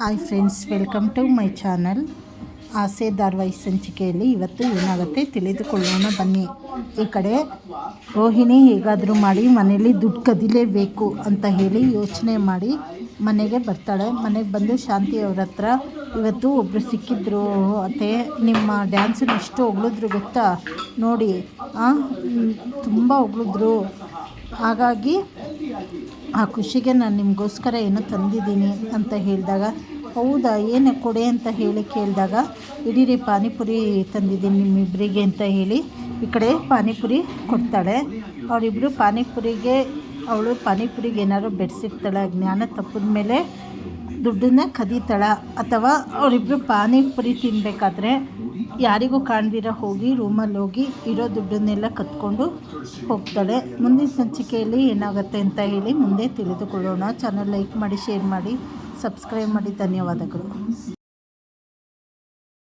Hi friends welcome to my channel Aase, ಧಾರವಾಹಿ ಸಂಚಿಕೆಯಲ್ಲಿ ಇವತ್ತು ಏನಾಗುತ್ತೆ ತಿಳಿದುಕೊಳ್ಳೋಣ. ಬನ್ನಿ. ಈ ಕಡೆ ರೋಹಿಣಿ ಹೇಗಾದರೂ ಮಾಡಿ ಮನೇಲಿ ದುಡ್ಡು ಕದಿಲೇಬೇಕು ಅಂತ ಹೇಳಿ ಯೋಚನೆ ಮಾಡಿ ಮನೆಗೆ ಬರ್ತಾಳೆ. ಮನೆಗೆ ಬಂದು ಶಾಂತಿ ಅವ್ರ ಹತ್ರ ಇವತ್ತು ಒಬ್ಬರು ಸಿಕ್ಕಿದ್ರು ಮತ್ತು ನಿಮ್ಮ ಡ್ಯಾನ್ಸನ್ನು ಎಷ್ಟು ಹೊಗಳಿದ್ರು ಗೊತ್ತಾ? ನೋಡಿ ತುಂಬ ಹೊಗಳಿದ್ರು. ಹಾಗಾಗಿ ಆ ಖುಷಿಗೆ ನಾನು ನಿಮಗೋಸ್ಕರ ಏನು ತಂದಿದ್ದೀನಿ ಅಂತ ಹೇಳಿದಾಗ, ಹೌದಾ, ಏನು ಕೊಡೆ ಅಂತ ಹೇಳಿ ಕೇಳಿದಾಗ ಇಡೀ ಪಾನಿಪುರಿ ತಂದಿದ್ದೀನಿ ನಿಮ್ಮಿಬ್ಬರಿಗೆ ಅಂತ ಹೇಳಿ ಈ ಕಡೆ ಪಾನಿಪುರಿ ಕೊಡ್ತಾಳೆ. ಅವರಿಬ್ಬರು ಪಾನಿಪುರಿಗೆ, ಅವಳು ಪಾನಿಪುರಿಗೆ ಏನಾದ್ರು ಬೆಡ್ಸಿರ್ತಾಳೆ, ಜ್ಞಾನ ತಪ್ಪಿದ ಮೇಲೆ ದುಡ್ಡನ್ನ ಕದೀತಾಳ ಅಥವಾ ಅವರಿಬ್ಬರು ಪಾನಿಪುರಿ ತಿನ್ನಬೇಕಾದ್ರೆ ಯಾರಿಗೂ ಕಾಣ್ದಿರ ಹೋಗಿ ರೂಮಲ್ಲಿ ಹೋಗಿ ಇರೋ ದುಡ್ಡನ್ನೆಲ್ಲ ಕತ್ಕೊಂಡು ಹೋಗ್ತಾಳೆ. ಮುಂದಿನ ಸಂಚಿಕೆಯಲ್ಲಿ ಏನಾಗುತ್ತೆ ಅಂತ ಹೇಳಿ ಮುಂದೆ ತಿಳಿದುಕೊಳ್ಳೋಣ. ಚಾನಲ್ ಲೈಕ್ ಮಾಡಿ ಶೇರ್ ಮಾಡಿ ಸಬ್ಸ್ಕ್ರೈಬ್ ಮಾಡಿ. ಧನ್ಯವಾದಗಳು.